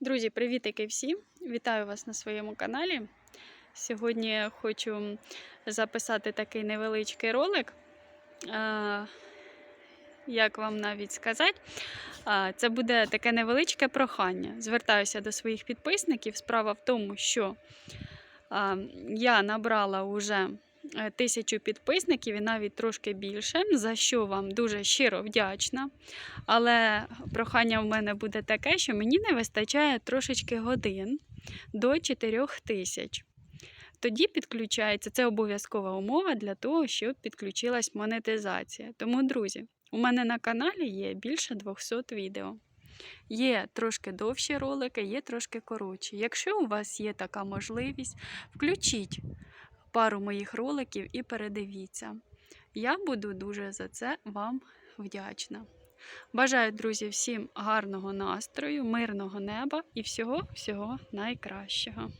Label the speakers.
Speaker 1: Друзі, привітики всім! Вітаю вас на своєму каналі. Сьогодні хочу записати такий невеличкий ролик. Як вам навіть сказати, це буде таке невеличке прохання. Звертаюся до своїх підписників. Справа в тому, що я набрала вже е, тисячу підписників і навіть трошки більше, за що вам дуже щиро вдячна. Але прохання в мене буде таке, що мені не вистачає трошечки годин до 4 тисяч. Тоді підключається, це обов'язкова умова для того, щоб підключилась монетизація. Тому, друзі, у мене на каналі є більше 200 відео. Є трошки довші ролики, є трошки коротші. Якщо у вас є така можливість, включіть пару моїх роликів і передивіться. Я буду дуже за це вам вдячна. Бажаю, друзі, всім гарного настрою, мирного неба і всього-всього найкращого.